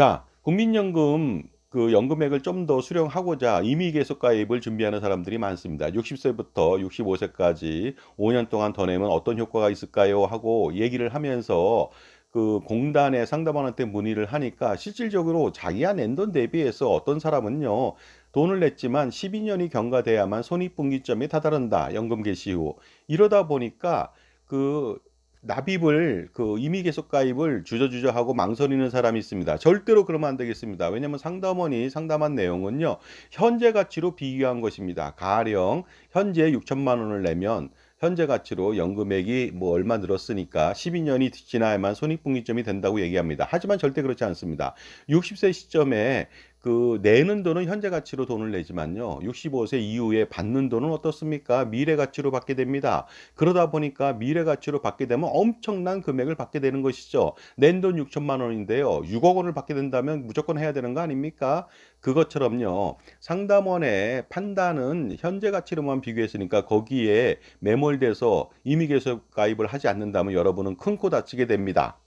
자, 국민연금 그 연금액을 좀 더 수령하고자 임의 계속 가입을 준비하는 사람들이 많습니다. 60세부터 65세까지 5년 동안 더 내면 어떤 효과가 있을까요? 하고 얘기를 하면서 그 공단의 상담원한테 문의를 하니까 실질적으로 자기가 낸 돈 대비해서 어떤 사람은요 돈을 냈지만 12년이 경과돼야만 손익분기점에 다다른다 연금 개시 후 이러다 보니까 그 납입을 그 임의 계속 가입을 주저주저 하고 망설이는 사람이 있습니다. 절대로 그러면 안 되겠습니다. 왜냐하면 상담원이 상담한 내용은요 현재 가치로 비교한 것입니다. 가령 현재 6천만 원을 내면 현재 가치로 연금액이 뭐 얼마 늘었으니까 12년이 지나야만 손익분기점이 된다고 얘기합니다. 하지만 절대 그렇지 않습니다. 60세 시점에 그 내는 돈은 현재 가치로 돈을 내지만요. 65세 이후에 받는 돈은 어떻습니까? 미래 가치로 받게 됩니다. 그러다 보니까 미래 가치로 받게 되면 엄청난 금액을 받게 되는 것이죠. 낸 돈 6천만 원인데요. 6억 원을 받게 된다면 무조건 해야 되는 거 아닙니까? 그것처럼요. 상담원의 판단은 현재 가치로만 비교했으니까 거기에 매몰돼서 임의 계속 가입을 하지 않는다면 여러분은 큰 코 다치게 됩니다.